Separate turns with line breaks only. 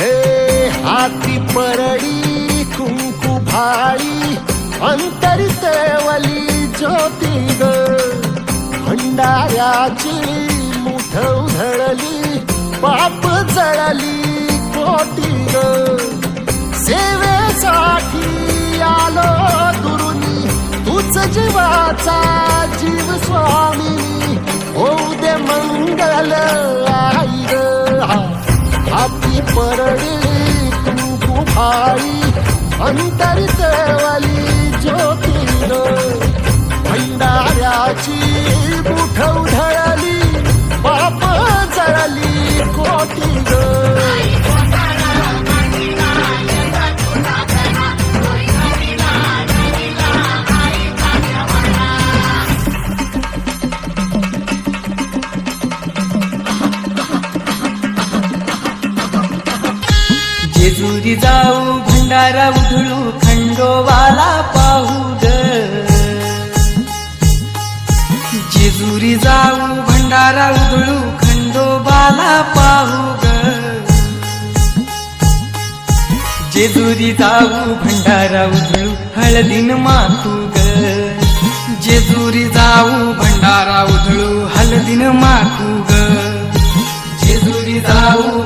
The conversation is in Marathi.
हाती परळी कुंकू भाळी अंतरी तेवली ज्योती ग. भंडाऱ्याची मुठ उधळली पाप जळली कोटी ग. सेवेसाठी आलो दुरुनी तूच जीवाचा आई भाई अंतरित वाली ज्योती भंडाऱ्याची मुठ उधळली.
जेजुरी जाऊ भंडारा उधळू खंडोवाला पाहू जेजुरी जाऊ भंडारा उधळू खंडोबाला पाहू जेजुरी जाऊ भंडारा उधळू हळदीन मातू ग. जेजुरी जाऊ भंडारा उधळू हळदीन मातू ग. जेजुरी जाऊ